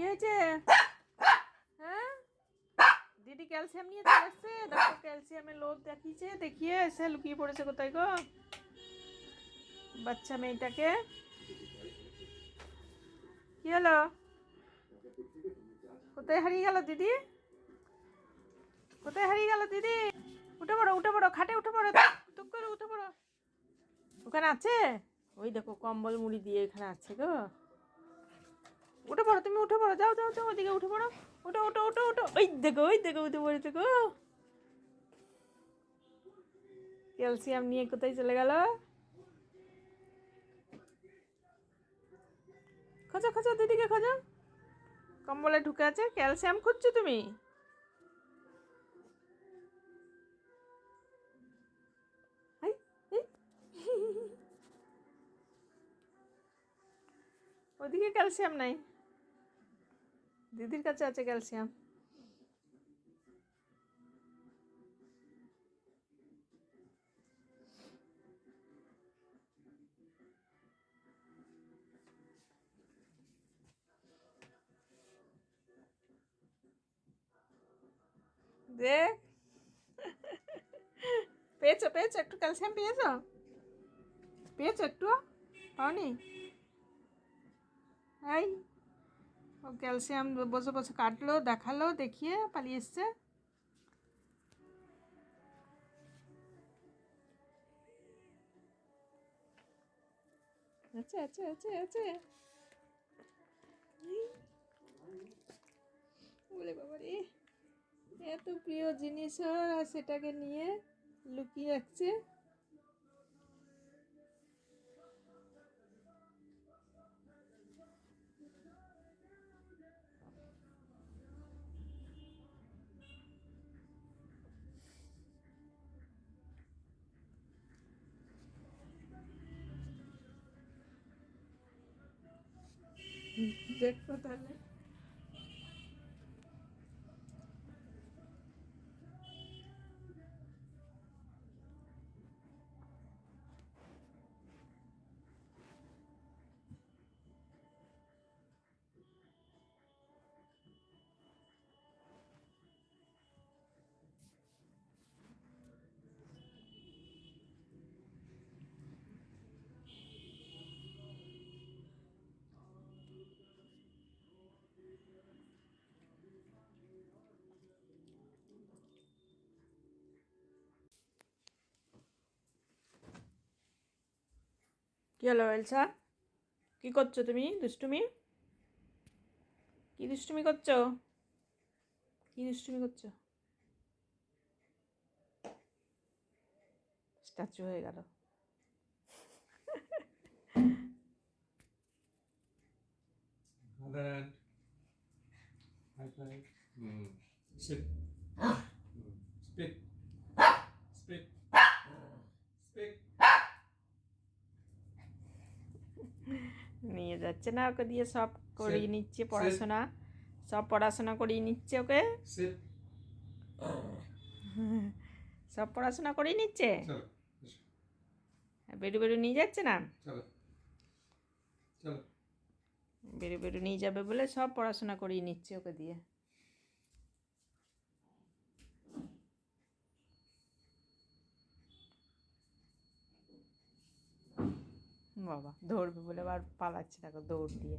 কি হয়েছে? হ্যাঁ? দিদি ক্যালসিয়াম নিয়ে চলে এসছে দেখো ক্যালসিয়ামের লোভ দেখিয়েছে, দেখিয়ে এসে লুকিয়ে পড়েছে কোথায় গো? বাচ্চা মেয়েটাকে। কি হলো? কোথায় হারিয়ে গেল দিদি? কোথায় হারিয়ে গেল দিদি? উঠে পড়ো উঠে পড়ো, খাটে উঠে পড়ো টুক করে উঠে পড়ো। ওখানে আছে? ওই দেখো কম্বল মুড়ি দিয়ে এখানে আছে গো। উঠে পড়ো, তুমি উঠে পড়ো, যাও যাও যাও, ওদিকে উঠে পড়ো। ওটো ওটো ওটো ওটো ওই দেখো ওই দেখো, উঠে পড়েছে গো। ক্যালসিয়াম নিয়ে কোথায় চলে গেল? খোঁজো খোঁজো, দিদিকে খোঁজো। কম্বলে ঢুকে আছে, ক্যালসিয়াম খুঁজছো তুমি? ওদিকে ক্যালসিয়াম নাই। দিদির কাছে আছে ক্যালসিয়াম। দেখ। পেয়েছ পেয়েছ একটু ক্যালসিয়াম পেয়েছ? পেয়েছ একটু পাওনি? এই। ও ক্যালসিয়াম বসে বসে কাটলো, দেখাল, দেখিয়ে পালিয়ে এসছে। এত প্রিয় জিনিস আর সেটাকে নিয়ে লুকিয়ে রাখছে। দেখো তাহলে। কি হলো এলসা কি করছ তুমি দুষ্টুমি কি দুষ্টুমি করছ কি দুষ্টুমি করছ স্ট্যাচু হয়ে গেল. Mm. Sit. Mm. Speak. Speak. Speak. নিয়ে যাচ্ছে না ওকে দিয়ে সব করিয়ে নিচ্ছে পড়াশোনা। সব পড়াশোনা করিয়ে নিচ্ছে ওকে। সব পড়াশোনা করিয়ে নিচ্ছে? বেরু বেরু নিয়ে যাচ্ছে না? বেরু বেরু নিয়ে যাবে বলে সব পড়াশোনা করিয়ে নিচ্ছে ওকে দিয়ে। বাবা ধরবে বলে আবার পালাচ্ছি দেখো দৌড় দিয়ে।